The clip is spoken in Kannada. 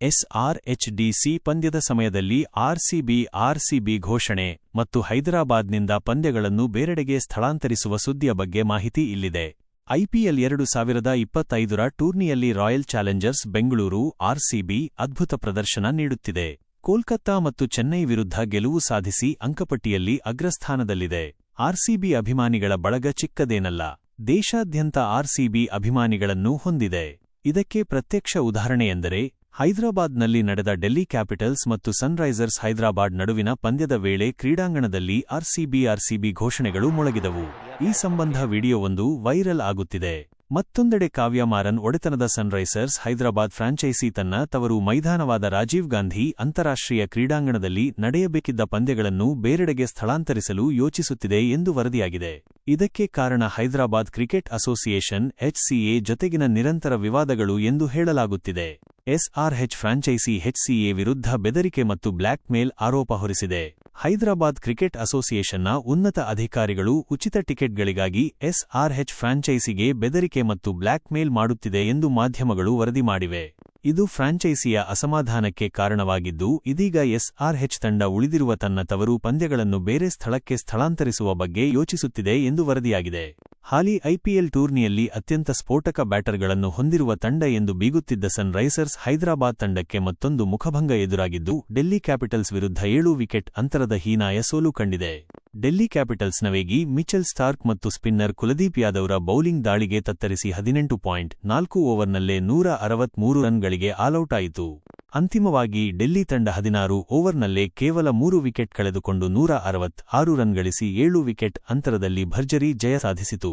ಎಸ್ಆರ್ಎಚ್ಡಿಸಿ ಪಂದ್ಯದ ಸಮಯದಲ್ಲಿ ಆರ್ಸಿಬಿ ಆರ್ಸಿಬಿ ಘೋಷಣೆ ಮತ್ತು ಹೈದರಾಬಾದ್ನಿಂದ ಪಂದ್ಯಗಳನ್ನು ಬೇರೆಡೆಗೆ ಸ್ಥಳಾಂತರಿಸುವ ಸುದ್ದಿಯ ಬಗ್ಗೆ ಮಾಹಿತಿ ಇಲ್ಲಿದೆ. ಐಪಿಎಲ್ ಎರಡು ಸಾವಿರದ ಇಪ್ಪತ್ತೈದರ ಟೂರ್ನಿಯಲ್ಲಿ ರಾಯಲ್ ಚಾಲೆಂಜರ್ಸ್ ಬೆಂಗಳೂರು, ಆರ್ಸಿಬಿ ಅದ್ಭುತ ಪ್ರದರ್ಶನ ನೀಡುತ್ತಿದೆ. ಕೋಲ್ಕತ್ತಾ ಮತ್ತು ಚೆನ್ನೈ ವಿರುದ್ಧ ಗೆಲುವು ಸಾಧಿಸಿ ಅಂಕಪಟ್ಟಿಯಲ್ಲಿ ಅಗ್ರಸ್ಥಾನದಲ್ಲಿದೆ. ಆರ್ಸಿಬಿ ಅಭಿಮಾನಿಗಳ ಬಳಗ ಚಿಕ್ಕದೇನಲ್ಲ, ದೇಶಾದ್ಯಂತ ಆರ್ಸಿಬಿ ಅಭಿಮಾನಿಗಳನ್ನು ಹೊಂದಿದೆ. ಇದಕ್ಕೆ ಪ್ರತ್ಯಕ್ಷ ಉದಾಹರಣೆಯೆಂದರೆ ಹೈದರಾಬಾದ್ನಲ್ಲಿ ನಡೆದ ಡೆಲ್ಲಿ ಕ್ಯಾಪಿಟಲ್ಸ್ ಮತ್ತು ಸನ್ರೈಸರ್ಸ್ ಹೈದರಾಬಾದ್ ನಡುವಿನ ಪಂದ್ಯದ ವೇಳೆ ಕ್ರೀಡಾಂಗಣದಲ್ಲಿ ಆರ್ಸಿಬಿ ಆರ್ಸಿಬಿ ಘೋಷಣೆಗಳು ಮೊಳಗಿದವು. ಈ ಸಂಬಂಧ ವಿಡಿಯೋವೊಂದು ವೈರಲ್ ಆಗುತ್ತಿದೆ. ಮತ್ತೊಂದೆಡೆ ಕಾವ್ಯ ಮಾರನ್ ಒಡೆತನದ ಸನ್ರೈಸರ್ಸ್ ಹೈದರಾಬಾದ್ ಫ್ರಾಂಚೈಸಿ ತನ್ನ ತವರು ಮೈದಾನವಾದ ರಾಜೀವ್ ಗಾಂಧಿ ಅಂತಾರಾಷ್ಟ್ರೀಯ ಕ್ರೀಡಾಂಗಣದಲ್ಲಿ ನಡೆಯಬೇಕಿದ್ದ ಪಂದ್ಯಗಳನ್ನು ಬೇರೆಡೆಗೆ ಸ್ಥಳಾಂತರಿಸಲು ಯೋಚಿಸುತ್ತಿದೆ ಎಂದು ವರದಿಯಾಗಿದೆ. ಇದಕ್ಕೆ ಕಾರಣ ಹೈದರಾಬಾದ್ ಕ್ರಿಕೆಟ್ ಅಸೋಸಿಯೇಷನ್ ಎಚ್ಸಿಎ ಜೊತೆಗಿನ ನಿರಂತರ ವಿವಾದಗಳು ಎಂದು ಹೇಳಲಾಗುತ್ತಿದೆ. ಎಸ್ಆರ್ಎಚ್ ಫ್ರಾಂಚೈಸಿ ಎಚ್ಸಿಎ ವಿರುದ್ಧ ಬೆದರಿಕೆ ಮತ್ತು ಬ್ಲ್ಯಾಕ್ ಮೇಲ್ ಆರೋಪ ಹೊರಿಸಿದೆ. ಹೈದರಾಬಾದ್ ಕ್ರಿಕೆಟ್ ಅಸೋಸಿಯೇಷನ್ನ ಉನ್ನತ ಅಧಿಕಾರಿಗಳು ಉಚಿತ ಟಿಕೆಟ್ಗಳಿಗಾಗಿ ಎಸ್ಆರ್ಎಚ್ ಫ್ರಾಂಚೈಸಿಗೆ ಬೆದರಿಕೆ ಮತ್ತು ಬ್ಲ್ಯಾಕ್ ಮೇಲ್ ಮಾಡುತ್ತಿದೆ ಎಂದು ಮಾಧ್ಯಮಗಳು ವರದಿ ಮಾಡಿವೆ. ಇದು ಫ್ರಾಂಚೈಸಿಯ ಅಸಮಾಧಾನಕ್ಕೆ ಕಾರಣವಾಗಿದ್ದು, ಇದೀಗ ಎಸ್ಆರ್ಎಚ್ ತಂಡ ಉಳಿದಿರುವ ತನ್ನ ತವರು ಪಂದ್ಯಗಳನ್ನು ಬೇರೆ ಸ್ಥಳಕ್ಕೆ ಸ್ಥಳಾಂತರಿಸುವ ಬಗ್ಗೆ ಯೋಚಿಸುತ್ತಿದೆ ಎಂದು ವರದಿಯಾಗಿದೆ. ಹಾಲಿ ಐಪಿಎಲ್ ಟೂರ್ನಿಯಲ್ಲಿ ಅತ್ಯಂತ ಸ್ಫೋಟಕ ಬ್ಯಾಟರ್ಗಳನ್ನು ಹೊಂದಿರುವ ತಂಡ ಎಂದು ಬೀಗುತ್ತಿದ್ದ ಸನ್ ರೈಸರ್ಸ್ ಹೈದರಾಬಾದ್ ತಂಡಕ್ಕೆ ಮತ್ತೊಂದು ಮುಖಭಂಗ ಎದುರಾಗಿದ್ದು, ಡೆಲ್ಲಿ ಕ್ಯಾಪಿಟಲ್ಸ್ ವಿರುದ್ಧ ಏಳು ವಿಕೆಟ್ ಅಂತರದ ಹೀನಾಯ ಸೋಲು ಕಂಡಿದೆ. ಡೆಲ್ಲಿ ಕ್ಯಾಪಿಟಲ್ಸ್ನ ವೇಗಿ ಮಿಚೆಲ್ ಸ್ಟಾರ್ಕ್ ಮತ್ತು ಸ್ಪಿನ್ನರ್ ಕುಲದೀಪ್ ಯಾದವ್ರ ಬೌಲಿಂಗ್ ದಾಳಿಗೆ ತತ್ತರಿಸಿ ಹದಿನೆಂಟು ಪಾಯಿಂಟ್ ನಾಲ್ಕು ಓವರ್ನಲ್ಲೇ ನೂರ ಅರವತ್ಮೂರು ರನ್ಗಳಿಗೆ ಆಲೌಟ್ ಆಯಿತು ಅಂತಿಮವಾಗಿ ಡೆಲ್ಲಿ ತಂಡ ಹದಿನಾರು ಓವರ್ನಲ್ಲೇ ಕೇವಲ ಮೂರು ವಿಕೆಟ್ ಕಳೆದುಕೊಂಡು ನೂರ ಅರವತ್ ಆರು ರನ್ ಗಳಿಸಿ ಏಳು ವಿಕೆಟ್ ಅಂತರದಲ್ಲಿ ಭರ್ಜರಿ ಜಯ ಸಾಧಿಸಿತು.